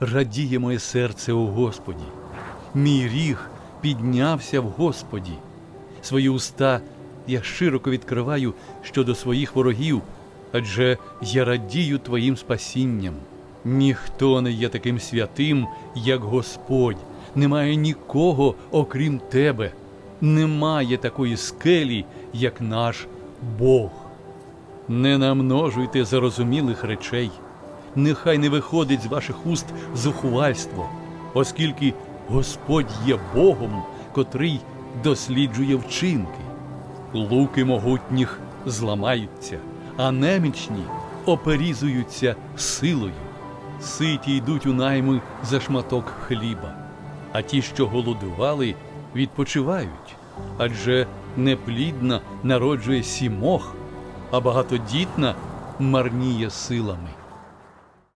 радіє моє серце у Господі. Мій ріг піднявся в Господі. Свої уста я широко відкриваю щодо своїх ворогів, адже я радію Твоїм спасінням. Ніхто не є таким святим, як Господь. Немає нікого, окрім Тебе. Немає такої скелі, як наш Бог. Не намножуйте зарозумілих речей, нехай не виходить з ваших уст зухвальство, оскільки Господь є Богом, котрий досліджує вчинки. Луки могутніх зламаються, а немічні оперізуються силою. Ситі йдуть у найми за шматок хліба, а ті, що голодували, відпочивають, адже неплідна народжує сімох, а багатодітна марніє силами.